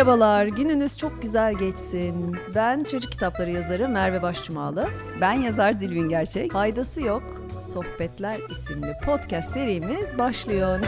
Merhabalar, gününüz çok güzel geçsin. Ben çocuk kitapları yazarı Merve Başçumalı. Ben yazar Dilvin Gerçek. Faydası yok, Sohbetler isimli podcast serimiz başlıyor.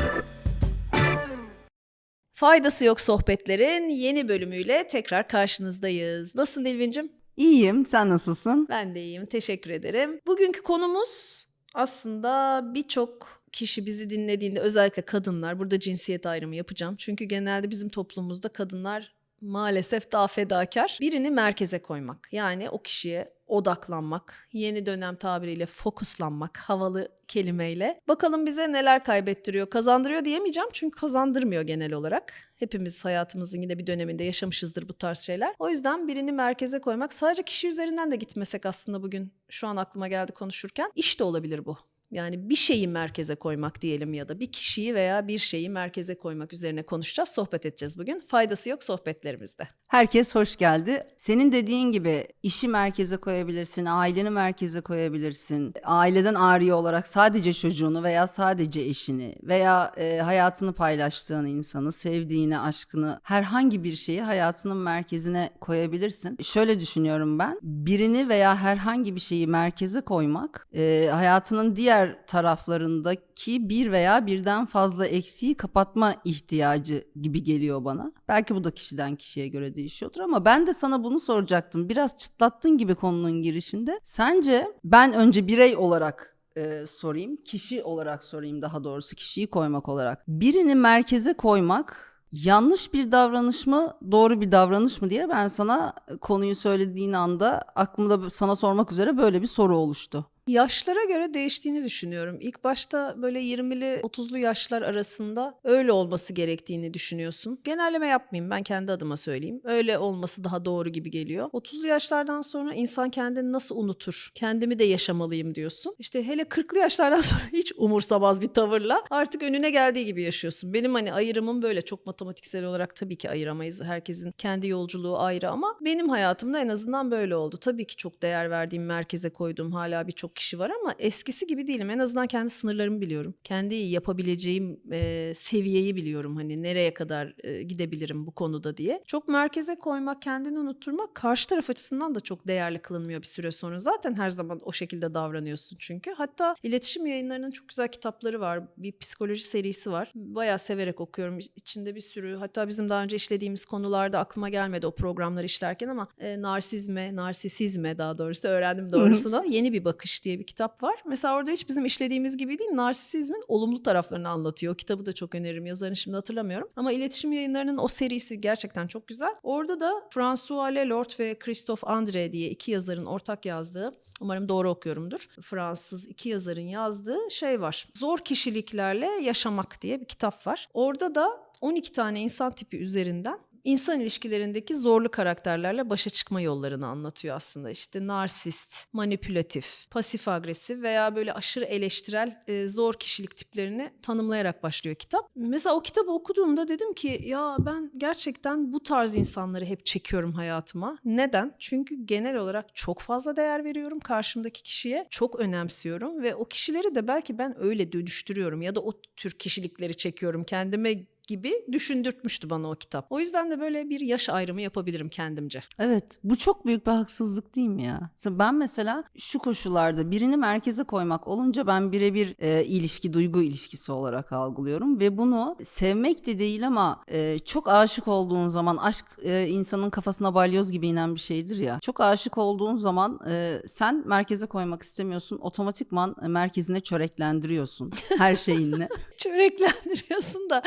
Faydası yok sohbetlerin yeni bölümüyle tekrar karşınızdayız. Nasılsın Dilvincim? İyiyim, sen nasılsın? Ben de iyiyim, teşekkür ederim. Bugünkü konumuz aslında birçok kişi bizi dinlediğinde özellikle kadınlar, burada cinsiyet ayrımı yapacağım. Çünkü genelde bizim toplumumuzda kadınlar maalesef daha fedakar. Birini merkeze koymak. Yani o kişiye odaklanmak, yeni dönem tabiriyle fokuslanmak, havalı kelimeyle. Bakalım bize neler kaybettiriyor, kazandırıyor diyemeyeceğim çünkü kazandırmıyor genel olarak. Hepimiz hayatımızın yine bir döneminde yaşamışızdır bu tarz şeyler. O yüzden birini merkeze koymak sadece kişi üzerinden de gitmesek aslında bugün şu an aklıma geldi konuşurken iş de olabilir bu. Yani bir şeyi merkeze koymak diyelim ya da bir kişiyi veya bir şeyi merkeze koymak üzerine konuşacağız, sohbet edeceğiz bugün. Faydası yok sohbetlerimizde. Herkes hoş geldi. Senin dediğin gibi işi merkeze koyabilirsin, aileni merkeze koyabilirsin. Aileden ariye olarak sadece çocuğunu veya sadece eşini veya e, hayatını paylaştığın insanı, sevdiğini, aşkını, herhangi bir şeyi hayatının merkezine koyabilirsin. Şöyle düşünüyorum ben. Birini veya herhangi bir şeyi merkeze koymak e, hayatının diğer taraflarındaki bir veya birden fazla eksiği kapatma ihtiyacı gibi geliyor bana. Belki bu da kişiden kişiye göre değişiyordur ama ben de sana bunu soracaktım. Biraz çıtlattın gibi konunun girişinde. Sence ben önce birey olarak e, sorayım, kişi olarak sorayım daha doğrusu kişiyi koymak olarak. Birini merkeze koymak yanlış bir davranış mı, doğru bir davranış mı diye ben sana konuyu söylediğin anda aklımda sana sormak üzere böyle bir soru oluştu. Yaşlara göre değiştiğini düşünüyorum. İlk başta böyle 20'li 30'lu yaşlar arasında öyle olması gerektiğini düşünüyorsun. Genelleme yapmayayım ben kendi adıma söyleyeyim. Öyle olması daha doğru gibi geliyor. 30'lu yaşlardan sonra insan kendini nasıl unutur? Kendimi de yaşamalıyım diyorsun. İşte hele 40'lı yaşlardan sonra hiç umursamaz bir tavırla artık önüne geldiği gibi yaşıyorsun. Benim hani ayrımım böyle çok matematiksel olarak tabii ki ayıramayız. Herkesin kendi yolculuğu ayrı ama benim hayatımda en azından böyle oldu. Tabii ki çok değer verdiğim merkeze koyduğum hala birçok kişi var ama eskisi gibi değilim. En azından kendi sınırlarımı biliyorum. Kendi yapabileceğim e, seviyeyi biliyorum. Hani nereye kadar e, gidebilirim bu konuda diye. Çok merkeze koymak, kendini unutturmak karşı taraf açısından da çok değerli kılınmıyor bir süre sonra. Zaten her zaman o şekilde davranıyorsun çünkü. Hatta iletişim yayınlarının çok güzel kitapları var. Bir psikoloji serisi var. Bayağı severek okuyorum. İçinde bir sürü hatta bizim daha önce işlediğimiz konularda aklıma gelmedi o programları işlerken ama e, narsizme, narsisizme daha doğrusu öğrendim doğrusunu. Yeni bir bakış diye bir kitap var. Mesela orada hiç bizim işlediğimiz gibi değil, narsisizmin olumlu taraflarını anlatıyor. O kitabı da çok öneririm. Yazarını şimdi hatırlamıyorum. Ama iletişim yayınlarının o serisi gerçekten çok güzel. Orada da François Lelort ve Christophe André diye iki yazarın ortak yazdığı, umarım doğru okuyorumdur. Fransız iki yazarın yazdığı şey var. Zor kişiliklerle yaşamak diye bir kitap var. Orada da 12 tane insan tipi üzerinden insan ilişkilerindeki zorlu karakterlerle başa çıkma yollarını anlatıyor aslında. İşte narsist, manipülatif, pasif agresif veya böyle aşırı eleştirel e, zor kişilik tiplerini tanımlayarak başlıyor kitap. Mesela o kitabı okuduğumda dedim ki ya ben gerçekten bu tarz insanları hep çekiyorum hayatıma. Neden? Çünkü genel olarak çok fazla değer veriyorum karşımdaki kişiye. Çok önemsiyorum ve o kişileri de belki ben öyle dönüştürüyorum ya da o tür kişilikleri çekiyorum kendime gibi düşündürtmüştü bana o kitap. O yüzden de böyle bir yaş ayrımı yapabilirim kendimce. Evet, bu çok büyük bir haksızlık değil mi ya? Ben mesela şu koşullarda birini merkeze koymak olunca ben birebir e, ilişki, duygu ilişkisi olarak algılıyorum ve bunu sevmek de değil ama e, çok aşık olduğun zaman aşk e, insanın kafasına balyoz gibi inen bir şeydir ya. Çok aşık olduğun zaman e, sen merkeze koymak istemiyorsun, otomatikman merkezine çöreklendiriyorsun her şeyinle. Çöreklendiriyorsun da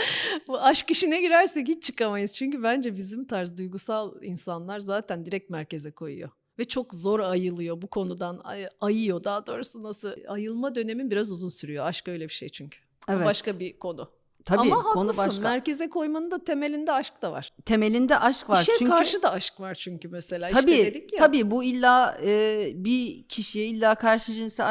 bu aşk işine girersek hiç çıkamayız. Çünkü bence bizim tarz duygusal insanlar zaten direkt merkeze koyuyor. Ve çok zor ayılıyor bu konudan. Ay- ayıyor daha doğrusu nasıl. Ayılma dönemi biraz uzun sürüyor. Aşk öyle bir şey çünkü. Evet. Başka bir konu. Tabii Ama konu haklısın. başka. Merkeze koymanın da temelinde aşk da var. Temelinde aşk var. İşe çünkü karşı da aşk var çünkü mesela. Tabii işte dedik ya. tabii bu illa e, bir kişiye illa karşı cinse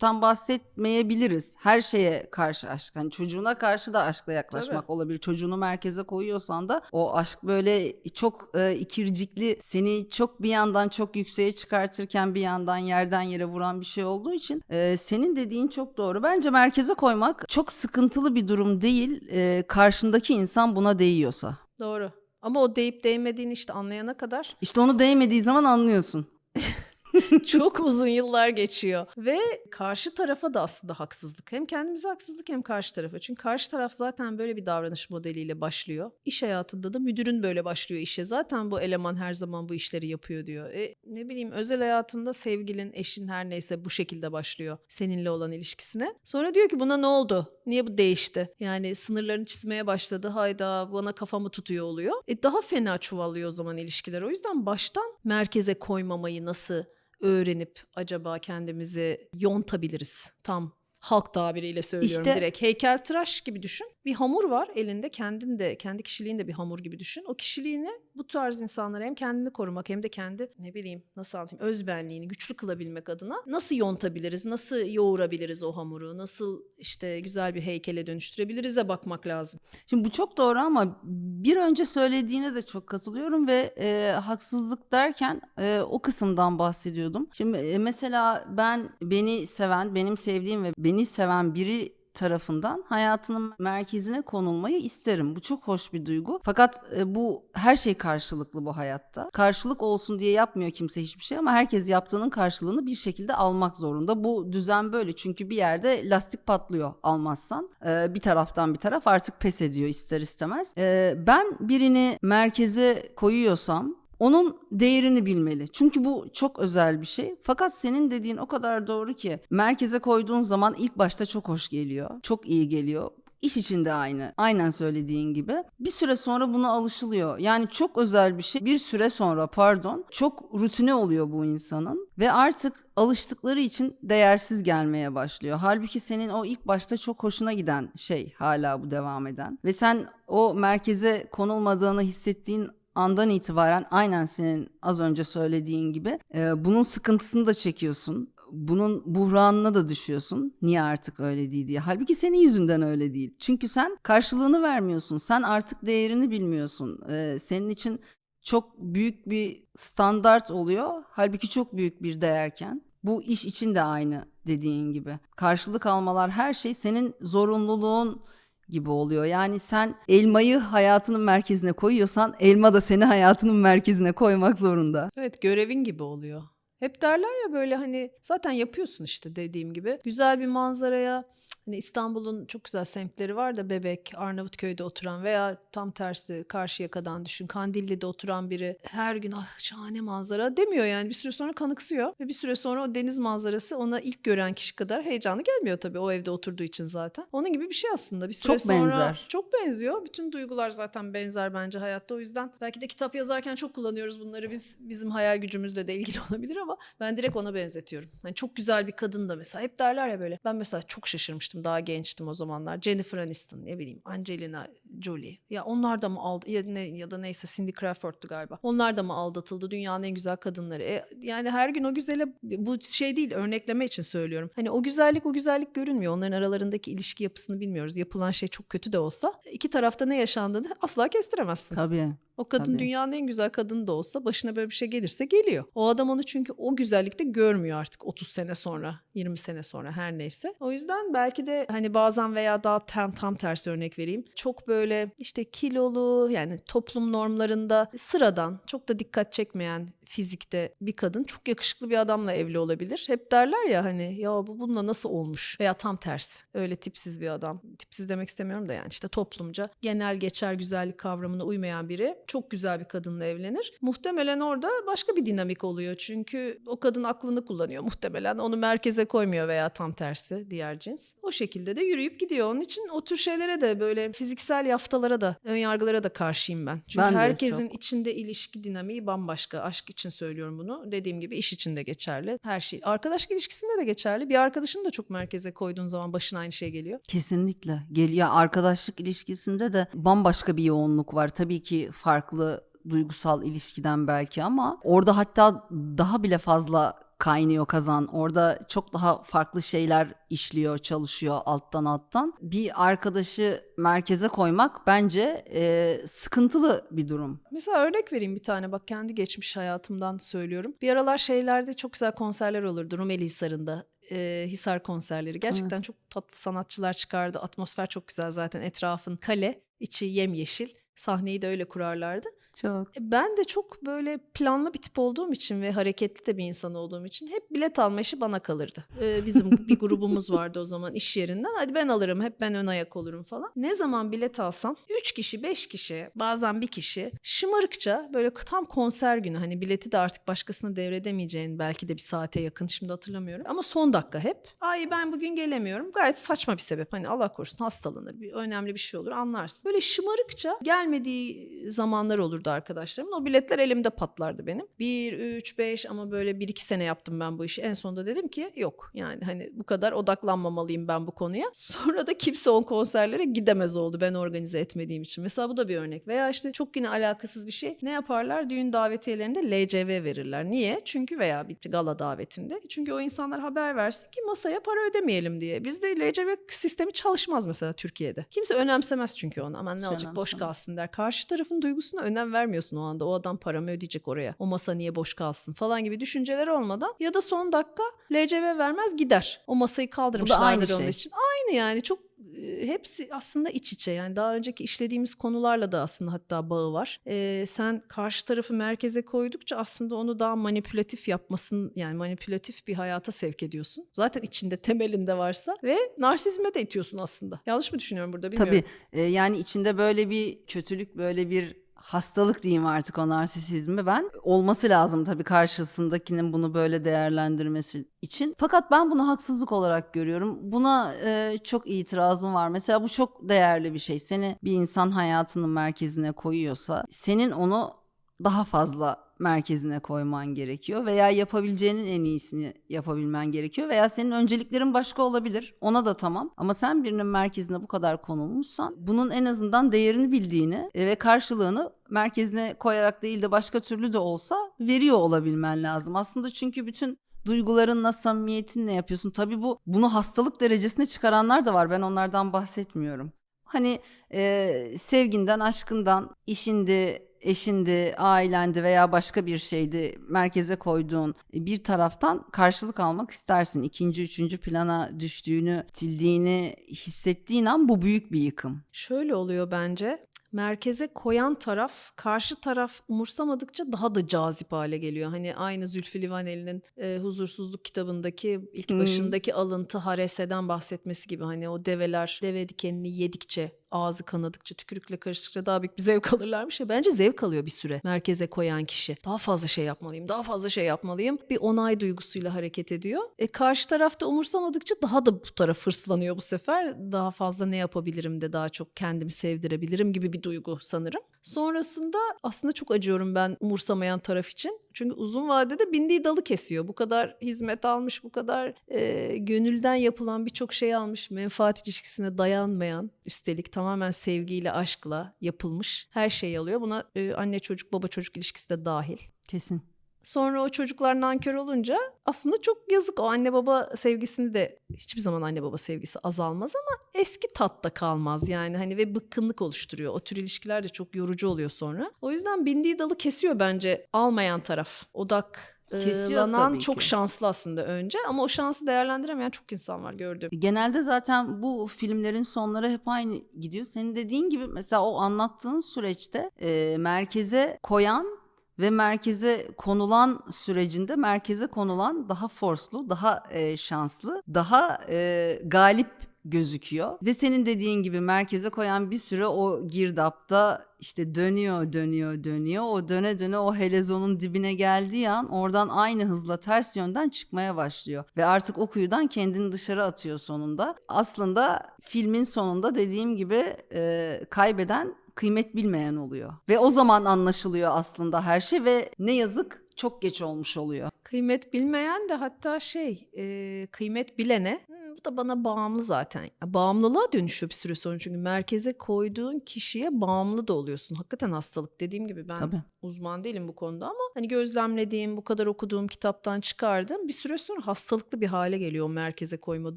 aşktan bahsetmeyebiliriz. Her şeye karşı aşk. Hani çocuğuna karşı da aşkla yaklaşmak Tabii. olabilir. Çocuğunu merkeze koyuyorsan da o aşk böyle çok e, ikircikli seni çok bir yandan çok yükseğe çıkartırken bir yandan yerden yere vuran bir şey olduğu için e, senin dediğin çok doğru. Bence merkeze koymak çok sıkıntılı bir durum değil. E, karşındaki insan buna değiyorsa. Doğru. Ama o deyip değmediğini işte anlayana kadar İşte onu değmediği zaman anlıyorsun. çok uzun yıllar geçiyor. Ve karşı tarafa da aslında haksızlık. Hem kendimize haksızlık hem karşı tarafa. Çünkü karşı taraf zaten böyle bir davranış modeliyle başlıyor. İş hayatında da müdürün böyle başlıyor işe. Zaten bu eleman her zaman bu işleri yapıyor diyor. E, ne bileyim özel hayatında sevgilin, eşin her neyse bu şekilde başlıyor seninle olan ilişkisine. Sonra diyor ki buna ne oldu? Niye bu değişti? Yani sınırlarını çizmeye başladı. Hayda bana kafamı tutuyor oluyor. E daha fena çuvallıyor o zaman ilişkiler. O yüzden baştan merkeze koymamayı nasıl öğrenip acaba kendimizi yontabiliriz? Tam halk tabiriyle söylüyorum İşte- direkt. Heykeltıraş gibi düşün. Bir hamur var elinde kendin de kendi kişiliğin de bir hamur gibi düşün. O kişiliğini bu tarz insanlara hem kendini korumak hem de kendi ne bileyim nasıl anlatayım özbenliğini güçlü kılabilmek adına nasıl yontabiliriz? Nasıl yoğurabiliriz o hamuru? Nasıl işte güzel bir heykele dönüştürebiliriz'e bakmak lazım. Şimdi bu çok doğru ama bir önce söylediğine de çok katılıyorum ve e, haksızlık derken e, o kısımdan bahsediyordum. Şimdi e, mesela ben beni seven, benim sevdiğim ve beni seven biri tarafından hayatının merkezine konulmayı isterim. Bu çok hoş bir duygu. Fakat e, bu her şey karşılıklı bu hayatta. Karşılık olsun diye yapmıyor kimse hiçbir şey ama herkes yaptığının karşılığını bir şekilde almak zorunda. Bu düzen böyle çünkü bir yerde lastik patlıyor almazsan. E, bir taraftan bir taraf artık pes ediyor ister istemez. E, ben birini merkeze koyuyorsam onun değerini bilmeli. Çünkü bu çok özel bir şey. Fakat senin dediğin o kadar doğru ki merkeze koyduğun zaman ilk başta çok hoş geliyor. Çok iyi geliyor. İş içinde aynı. Aynen söylediğin gibi. Bir süre sonra buna alışılıyor. Yani çok özel bir şey. Bir süre sonra pardon çok rutine oluyor bu insanın. Ve artık alıştıkları için değersiz gelmeye başlıyor. Halbuki senin o ilk başta çok hoşuna giden şey hala bu devam eden. Ve sen o merkeze konulmadığını hissettiğin andan itibaren aynen senin az önce söylediğin gibi e, bunun sıkıntısını da çekiyorsun. Bunun buhranına da düşüyorsun. Niye artık öyle değil diye. Halbuki senin yüzünden öyle değil. Çünkü sen karşılığını vermiyorsun. Sen artık değerini bilmiyorsun. E, senin için çok büyük bir standart oluyor. Halbuki çok büyük bir değerken. Bu iş için de aynı dediğin gibi. Karşılık almalar her şey senin zorunluluğun gibi oluyor. Yani sen elmayı hayatının merkezine koyuyorsan elma da seni hayatının merkezine koymak zorunda. Evet görevin gibi oluyor. Hep derler ya böyle hani zaten yapıyorsun işte dediğim gibi. Güzel bir manzaraya hani İstanbul'un çok güzel semtleri var da Bebek, Arnavutköy'de oturan veya tam tersi Karşıyaka'dan düşün Kandilli'de oturan biri her gün ah şahane manzara demiyor yani bir süre sonra kanıksıyor ve bir süre sonra o deniz manzarası ona ilk gören kişi kadar heyecanlı gelmiyor tabii o evde oturduğu için zaten. Onun gibi bir şey aslında bir süre Çok sonra benzer. çok benziyor. Bütün duygular zaten benzer bence hayatta. O yüzden belki de kitap yazarken çok kullanıyoruz bunları. Biz bizim hayal gücümüzle de ilgili olabilir ama ben direkt ona benzetiyorum. Yani çok güzel bir kadın da mesela hep derler ya böyle. Ben mesela çok şaşırmıştım. Daha gençtim o zamanlar. Jennifer Aniston ne bileyim Angelina Jolie. Ya onlar da mı aldı ya, ne, ya da neyse Cindy Crawford'tu galiba. Onlar da mı aldatıldı dünyanın en güzel kadınları. E, yani her gün o güzele bu şey değil örnekleme için söylüyorum. Hani o güzellik o güzellik görünmüyor. Onların aralarındaki ilişki yapısını bilmiyoruz. Yapılan şey çok kötü de olsa iki tarafta ne yaşandığını asla kestiremezsin. Tabii. O kadın Tabii. dünyanın en güzel kadını da olsa başına böyle bir şey gelirse geliyor. O adam onu çünkü o güzellikte görmüyor artık 30 sene sonra, 20 sene sonra her neyse. O yüzden belki de hani bazen veya daha tam, tam tersi örnek vereyim. Çok böyle işte kilolu yani toplum normlarında sıradan çok da dikkat çekmeyen fizikte bir kadın çok yakışıklı bir adamla evli olabilir. Hep derler ya hani ya bu bununla nasıl olmuş veya tam tersi öyle tipsiz bir adam. Tipsiz demek istemiyorum da yani işte toplumca genel geçer güzellik kavramına uymayan biri çok güzel bir kadınla evlenir. Muhtemelen orada başka bir dinamik oluyor. Çünkü o kadın aklını kullanıyor muhtemelen. Onu merkeze koymuyor veya tam tersi diğer cins. O şekilde de yürüyüp gidiyor. Onun için o tür şeylere de böyle fiziksel yaftalara da, ön yargılara da karşıyım ben. Çünkü Ben herkesin çok. içinde ilişki dinamiği bambaşka. Aşk için söylüyorum bunu. Dediğim gibi iş için de geçerli. Her şey. Arkadaşlık ilişkisinde de geçerli. Bir arkadaşını da çok merkeze koyduğun zaman başına aynı şey geliyor. Kesinlikle. Geliyor arkadaşlık ilişkisinde de bambaşka bir yoğunluk var. Tabii ki farklı duygusal ilişkiden belki ama orada hatta daha bile fazla kaynıyor kazan. Orada çok daha farklı şeyler işliyor, çalışıyor alttan alttan. Bir arkadaşı merkeze koymak bence e, sıkıntılı bir durum. Mesela örnek vereyim bir tane bak kendi geçmiş hayatımdan söylüyorum. Bir aralar şeylerde çok güzel konserler olurdu Rumeli Hisarı'nda. e, Hisar konserleri. Gerçekten çok tatlı sanatçılar çıkardı. Atmosfer çok güzel zaten. Etrafın kale, içi yemyeşil. Sahneyi de öyle kurarlardı. Çok. E, Ben de çok böyle planlı bir tip olduğum için ve hareketli de bir insan olduğum için hep bilet alma işi bana kalırdı. Ee, bizim bir grubumuz vardı o zaman iş yerinden. Hadi ben alırım, hep ben ön ayak olurum falan. Ne zaman bilet alsam 3 kişi, 5 kişi, bazen bir kişi şımarıkça böyle tam konser günü hani bileti de artık başkasına devredemeyeceğin belki de bir saate yakın şimdi hatırlamıyorum. Ama son dakika hep. Ay ben bugün gelemiyorum. Gayet saçma bir sebep. Hani Allah korusun hastalanır, bir önemli bir şey olur anlarsın. Böyle şımarıkça gelmediği zamanlar olurdu arkadaşlarımın. O biletler elimde patlardı benim. 1, 3, 5 ama böyle 1-2 sene yaptım ben bu işi. En sonunda dedim ki yok yani hani bu kadar odaklanmamalıyım ben bu konuya. Sonra da kimse o konserlere gidemez oldu ben organize etmediğim için. Mesela bu da bir örnek. Veya işte çok yine alakasız bir şey. Ne yaparlar? Düğün davetiyelerinde LCV verirler. Niye? Çünkü veya bir gala davetinde. Çünkü o insanlar haber versin ki masaya para ödemeyelim diye. Bizde LCV sistemi çalışmaz mesela Türkiye'de. Kimse önemsemez çünkü onu. Aman ne olacak boş kalsın der. Karşı tarafın duygusuna önem vermiyorsun o anda. O adam paramı ödeyecek oraya. O masa niye boş kalsın falan gibi düşünceler olmadan ya da son dakika LCV vermez gider. O masayı kaldırmışlardır aynı onun şey. için. Aynı yani çok e, hepsi aslında iç içe yani daha önceki işlediğimiz konularla da aslında hatta bağı var. E, sen karşı tarafı merkeze koydukça aslında onu daha manipülatif yapmasın yani manipülatif bir hayata sevk ediyorsun. Zaten içinde temelinde varsa ve narsizme de itiyorsun aslında. Yanlış mı düşünüyorum burada bilmiyorum. Tabii e, yani içinde böyle bir kötülük böyle bir hastalık diyeyim artık o narsisizmi ben olması lazım tabii karşısındakinin bunu böyle değerlendirmesi için. Fakat ben bunu haksızlık olarak görüyorum. Buna e, çok itirazım var. Mesela bu çok değerli bir şey. Seni bir insan hayatının merkezine koyuyorsa senin onu daha fazla merkezine koyman gerekiyor veya yapabileceğinin en iyisini yapabilmen gerekiyor veya senin önceliklerin başka olabilir. Ona da tamam. Ama sen birinin merkezine bu kadar konulmuşsan bunun en azından değerini bildiğini e, ve karşılığını merkezine koyarak değil de başka türlü de olsa veriyor olabilmen lazım. Aslında çünkü bütün duygularınla, samimiyetinle yapıyorsun. Tabii bu bunu hastalık derecesine çıkaranlar da var. Ben onlardan bahsetmiyorum. Hani e, sevginden, aşkından, işindi, eşindi, ailendi veya başka bir şeydi merkeze koyduğun bir taraftan karşılık almak istersin. İkinci, üçüncü plana düştüğünü, tildiğini hissettiğin an bu büyük bir yıkım. Şöyle oluyor bence. Merkeze koyan taraf karşı taraf umursamadıkça daha da cazip hale geliyor. Hani aynı Zülfü Livaneli'nin e, Huzursuzluk kitabındaki ilk Hmm. başındaki alıntı Harese'den bahsetmesi gibi. Hani o develer deve dikenini yedikçe ağzı kanadıkça tükürükle karıştıkça daha büyük bir zevk alırlarmış ya. Bence zevk alıyor bir süre merkeze koyan kişi. Daha fazla şey yapmalıyım, daha fazla şey yapmalıyım. Bir onay duygusuyla hareket ediyor. E karşı tarafta umursamadıkça daha da bu taraf hırslanıyor bu sefer. Daha fazla ne yapabilirim de daha çok kendimi sevdirebilirim gibi bir duygu sanırım. Sonrasında aslında çok acıyorum ben umursamayan taraf için. Çünkü uzun vadede bindiği dalı kesiyor. Bu kadar hizmet almış, bu kadar e, gönülden yapılan birçok şey almış. Menfaat ilişkisine dayanmayan, üstelik tamamen sevgiyle, aşkla yapılmış her şeyi alıyor. Buna e, anne çocuk, baba çocuk ilişkisi de dahil. Kesin. Sonra o çocuklar nankör olunca aslında çok yazık. O anne baba sevgisini de hiçbir zaman anne baba sevgisi azalmaz ama eski tatta kalmaz yani hani ve bıkkınlık oluşturuyor. O tür ilişkiler de çok yorucu oluyor sonra. O yüzden bindiği dalı kesiyor bence almayan taraf. Odak Kesiyor lanan tabii çok ki. şanslı aslında önce ama o şansı değerlendiremeyen çok insan var gördüğüm. Genelde zaten bu filmlerin sonları hep aynı gidiyor. Senin dediğin gibi mesela o anlattığın süreçte e, merkeze koyan ve merkeze konulan sürecinde merkeze konulan daha forslu, daha e, şanslı, daha e, galip gözüküyor. Ve senin dediğin gibi merkeze koyan bir süre o girdapta işte dönüyor, dönüyor, dönüyor. O döne döne o helezonun dibine geldiği an oradan aynı hızla ters yönden çıkmaya başlıyor. Ve artık o kuyudan kendini dışarı atıyor sonunda. Aslında filmin sonunda dediğim gibi e, kaybeden kıymet bilmeyen oluyor. Ve o zaman anlaşılıyor aslında her şey ve ne yazık çok geç olmuş oluyor. Kıymet bilmeyen de hatta şey e, kıymet bilene "Hmm, bu da bana bağımlı zaten. Bağımlılığa dönüşüyor bir süre sonra çünkü merkeze koyduğun kişiye bağımlı da oluyorsun. Hakikaten hastalık dediğim gibi ben Tabii. uzman değilim bu konuda ama hani gözlemlediğim bu kadar okuduğum kitaptan çıkardım bir süre sonra hastalıklı bir hale geliyor o merkeze koyma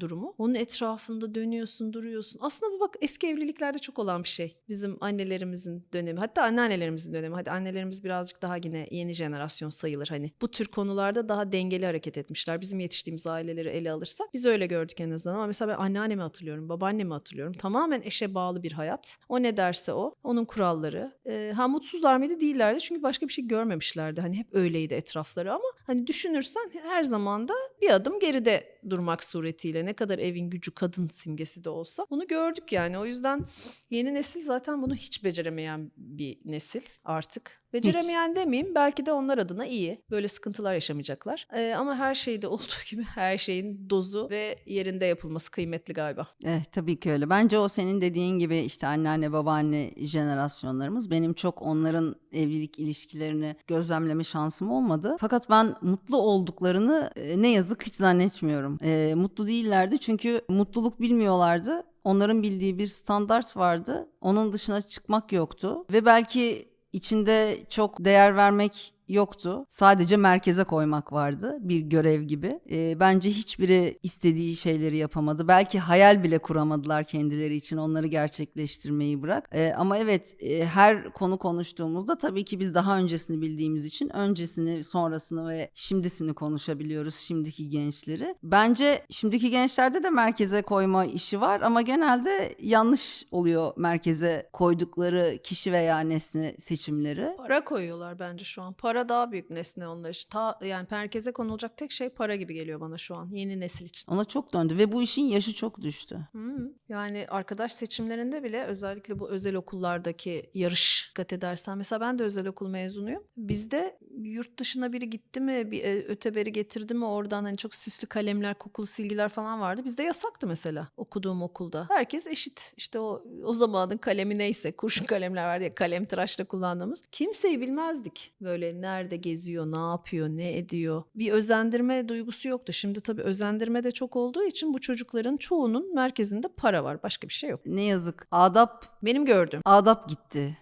durumu. Onun etrafında dönüyorsun duruyorsun. Aslında bu bak eski evliliklerde çok olan bir şey. Bizim annelerimizin dönemi hatta anneannelerimizin dönemi. Hadi annelerimiz birazcık daha yine yeni jenerasyon sayılır sayılır. Hani bu tür konularda daha dengeli hareket etmişler. Bizim yetiştiğimiz aileleri ele alırsak biz öyle gördük en azından. Ama mesela ben anneannemi hatırlıyorum, babaannemi hatırlıyorum. Tamamen eşe bağlı bir hayat. O ne derse o. Onun kuralları. Ee, ha mutsuzlar mıydı? Değillerdi. Çünkü başka bir şey görmemişlerdi. Hani hep öyleydi etrafları ama hani düşünürsen her zaman da bir adım geride durmak suretiyle ne kadar evin gücü kadın simgesi de olsa bunu gördük yani. O yüzden yeni nesil zaten bunu hiç beceremeyen bir nesil artık. Beceremeyen demeyeyim belki de onlar adına iyi. Böyle sıkıntılar yaşamayacaklar. Ee, ama her şeyde olduğu gibi her şeyin dozu ve yerinde yapılması kıymetli galiba. Eh, tabii ki öyle. Bence o senin dediğin gibi işte anneanne babaanne jenerasyonlarımız. Benim çok onların evlilik ilişkilerini gözlemleme şansım olmadı. Fakat ben mutlu olduklarını e, ne yazık hiç zannetmiyorum. E, mutlu değillerdi çünkü mutluluk bilmiyorlardı. Onların bildiği bir standart vardı. Onun dışına çıkmak yoktu. Ve belki içinde çok değer vermek yoktu. Sadece merkeze koymak vardı bir görev gibi. Ee, bence hiçbiri istediği şeyleri yapamadı. Belki hayal bile kuramadılar kendileri için onları gerçekleştirmeyi bırak. Ee, ama evet e, her konu konuştuğumuzda tabii ki biz daha öncesini bildiğimiz için öncesini, sonrasını ve şimdisini konuşabiliyoruz şimdiki gençleri. Bence şimdiki gençlerde de merkeze koyma işi var ama genelde yanlış oluyor merkeze koydukları kişi veya nesne seçimleri. Para koyuyorlar bence şu an. Para daha büyük nesne onlar için. Ta, yani merkeze konulacak tek şey para gibi geliyor bana şu an yeni nesil için. Ona çok döndü ve bu işin yaşı çok düştü. Hmm. Yani arkadaş seçimlerinde bile özellikle bu özel okullardaki yarış dikkat edersen. Mesela ben de özel okul mezunuyum. Bizde yurt dışına biri gitti mi bir e, öteberi getirdi mi oradan hani çok süslü kalemler kokulu silgiler falan vardı. Bizde yasaktı mesela okuduğum okulda. Herkes eşit. İşte o o zamanın kalemi neyse kurşun kalemler vardı ya kalem tıraşla kullandığımız. Kimseyi bilmezdik. Böyle nerede geziyor, ne yapıyor, ne ediyor. Bir özendirme duygusu yoktu. Şimdi tabii özendirme de çok olduğu için bu çocukların çoğunun merkezinde para var. Başka bir şey yok. Ne yazık adap Benim gördüğüm. adap gitti.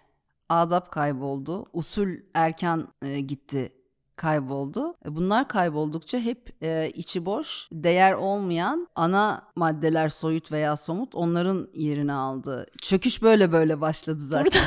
Adap kayboldu. Usul erken e, gitti kayboldu. E, Bunlar kayboldukça hep e, içi boş, değer olmayan ana maddeler soyut veya somut onların yerini aldı. Çöküş böyle böyle başladı zaten. Burada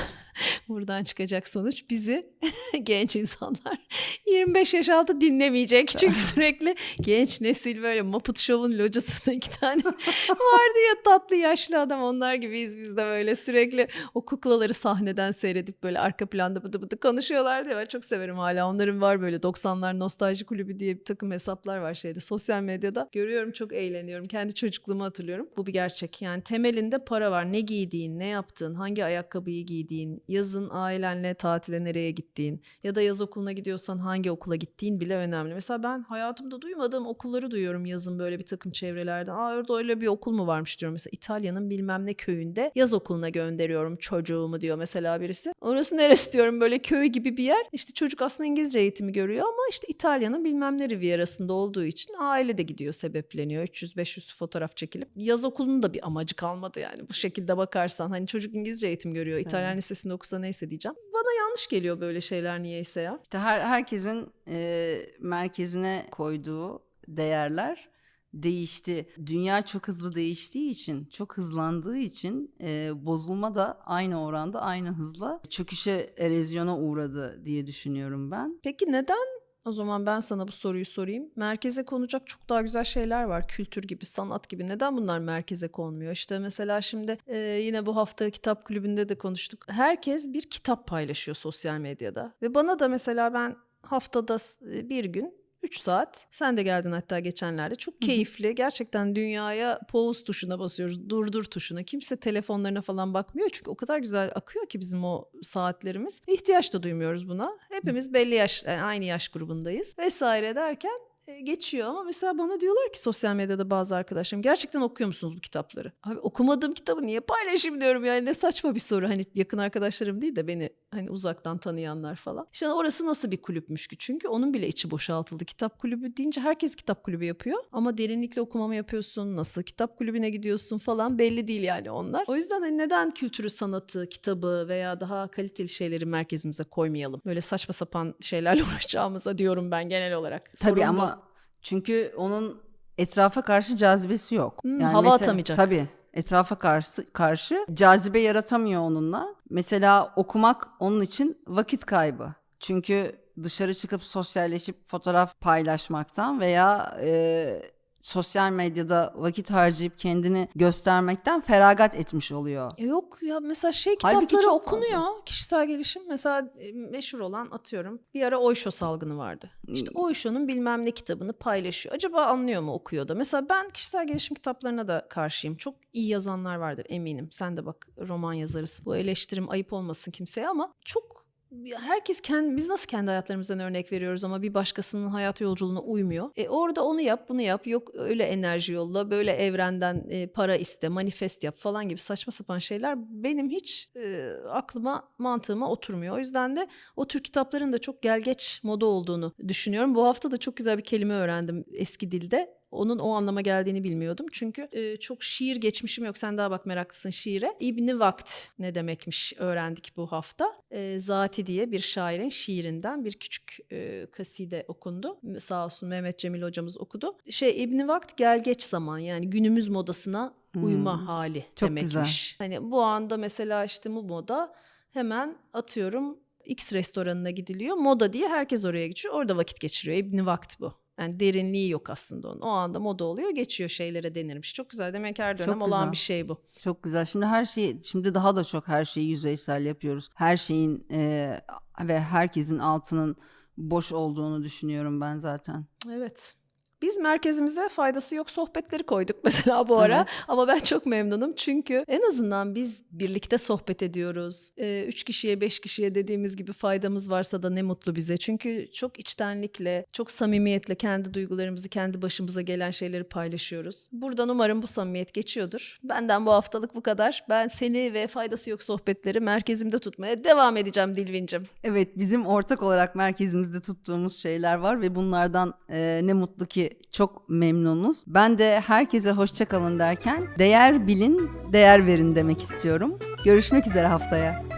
buradan çıkacak sonuç. Bizi genç insanlar 25 yaş altı dinlemeyecek. Çünkü sürekli genç nesil böyle Muppet Show'un locasında iki tane vardı ya tatlı yaşlı adam. Onlar gibiyiz biz de böyle. Sürekli o kuklaları sahneden seyredip böyle arka planda bıdı bıdı konuşuyorlardı ya. Ben çok severim hala. Onların var böyle 90'lar nostalji kulübü diye bir takım hesaplar var şeyde sosyal medyada. Görüyorum çok eğleniyorum. Kendi çocukluğumu hatırlıyorum. Bu bir gerçek. Yani temelinde para var. Ne giydiğin ne yaptığın hangi ayakkabıyı giydiğin yazın ailenle tatile nereye gittiğin ya da yaz okuluna gidiyorsan hangi okula gittiğin bile önemli. Mesela ben hayatımda duymadığım okulları duyuyorum yazın böyle bir takım çevrelerde. Aa orada öyle bir okul mu varmış diyorum. Mesela İtalya'nın bilmem ne köyünde yaz okuluna gönderiyorum çocuğumu diyor mesela birisi. Orası neresi diyorum böyle köy gibi bir yer. İşte çocuk aslında İngilizce eğitimi görüyor ama işte İtalya'nın bilmem ne Riviera'sında olduğu için aile de gidiyor sebepleniyor. 300-500 fotoğraf çekilip. Yaz okulunun da bir amacı kalmadı yani bu şekilde bakarsan. Hani çocuk İngilizce eğitim görüyor. İtalyan lisesinde okusa neyse diyeceğim. Bana yanlış geliyor böyle şeyler niyeyse ya. İşte her herkesin e, merkezine koyduğu değerler değişti. Dünya çok hızlı değiştiği için, çok hızlandığı için e, bozulma da aynı oranda, aynı hızla çöküşe, erozyona uğradı diye düşünüyorum ben. Peki neden o zaman ben sana bu soruyu sorayım. Merkeze konacak çok daha güzel şeyler var. Kültür gibi, sanat gibi. Neden bunlar merkeze konmuyor? İşte mesela şimdi e, yine bu hafta kitap kulübünde de konuştuk. Herkes bir kitap paylaşıyor sosyal medyada. Ve bana da mesela ben haftada s- bir gün 3 saat. Sen de geldin hatta geçenlerde. Çok keyifli. Gerçekten dünyaya pause tuşuna basıyoruz. Durdur tuşuna. Kimse telefonlarına falan bakmıyor. Çünkü o kadar güzel akıyor ki bizim o saatlerimiz. İhtiyaç da duymuyoruz buna. Hepimiz belli yaş, yani aynı yaş grubundayız. Vesaire derken geçiyor ama mesela bana diyorlar ki sosyal medyada bazı arkadaşlarım gerçekten okuyor musunuz bu kitapları? Abi okumadığım kitabı niye paylaşayım diyorum yani ne saçma bir soru hani yakın arkadaşlarım değil de beni hani uzaktan tanıyanlar falan. İşte orası nasıl bir kulüpmüş ki çünkü onun bile içi boşaltıldı. Kitap kulübü deyince herkes kitap kulübü yapıyor ama derinlikle okuma mı yapıyorsun nasıl kitap kulübüne gidiyorsun falan belli değil yani onlar. O yüzden hani neden kültürü, sanatı, kitabı veya daha kaliteli şeyleri merkezimize koymayalım? Böyle saçma sapan şeylerle uğraşacağımıza diyorum ben genel olarak. Tabii Sorun ama çünkü onun etrafa karşı cazibesi yok. Hmm, hava atamayacak. Tabii. Etrafa karşı karşı cazibe yaratamıyor onunla. Mesela okumak onun için vakit kaybı. Çünkü dışarı çıkıp sosyalleşip fotoğraf paylaşmaktan veya e, sosyal medyada vakit harcayıp kendini göstermekten feragat etmiş oluyor. E Yok ya mesela şey Halbuki kitapları çok okunuyor. Kişisel gelişim mesela e, meşhur olan atıyorum bir ara Oysho salgını vardı. İşte Hmm. Oysho'nun bilmem ne kitabını paylaşıyor. Acaba anlıyor mu okuyor da? Mesela ben kişisel gelişim kitaplarına da karşıyım. Çok iyi yazanlar vardır eminim. Sen de bak roman yazarısın. Bu eleştirim ayıp olmasın kimseye ama çok herkes kendi biz nasıl kendi hayatlarımızdan örnek veriyoruz ama bir başkasının hayat yolculuğuna uymuyor. E orada onu yap, bunu yap. Yok öyle enerji yolla, böyle evrenden e, para iste, manifest yap falan gibi saçma sapan şeyler benim hiç e, aklıma, mantığıma oturmuyor. O yüzden de o tür kitapların da çok gelgeç moda olduğunu düşünüyorum. Bu hafta da çok güzel bir kelime öğrendim eski dilde. Onun o anlama geldiğini bilmiyordum. Çünkü e, çok şiir geçmişim yok. Sen daha bak meraklısın şiire. İbni Vakt ne demekmiş öğrendik bu hafta. E, Zati diye bir şairin şiirinden bir küçük e, kaside okundu. Sağ olsun Mehmet Cemil hocamız okudu. Şey İbni Vakt gel geç zaman yani günümüz modasına uyma Hmm, hali çok demekmiş. Hani bu anda mesela işte bu moda hemen atıyorum X restoranına gidiliyor. Moda diye herkes oraya geçiyor. Orada vakit geçiriyor. İbni Vakt bu. Yani derinliği yok aslında onun. O anda moda oluyor, geçiyor şeylere denirmiş. Çok güzel. Demek her dönem Çok olan bir şey bu. Çok güzel. Şimdi her şeyi, şimdi daha da çok her şeyi yüzeysel yapıyoruz. Her şeyin e, ve herkesin altının boş olduğunu düşünüyorum ben zaten. Evet. Biz merkezimize faydası yok sohbetleri koyduk mesela bu ara. Evet. Ama ben çok memnunum çünkü en azından biz birlikte sohbet ediyoruz. Ee, üç kişiye beş kişiye dediğimiz gibi faydamız varsa da ne mutlu bize. Çünkü çok içtenlikle, çok samimiyetle kendi duygularımızı, kendi başımıza gelen şeyleri paylaşıyoruz. Buradan umarım bu samimiyet geçiyordur. Benden bu haftalık bu kadar. Ben seni ve faydası yok sohbetleri merkezimde tutmaya devam edeceğim Dilvincim. Evet, bizim ortak olarak merkezimizde tuttuğumuz şeyler var ve bunlardan e, ne mutlu ki çok memnunuz. Ben de herkese hoşça kalın derken değer bilin, değer verin demek istiyorum. Görüşmek üzere haftaya.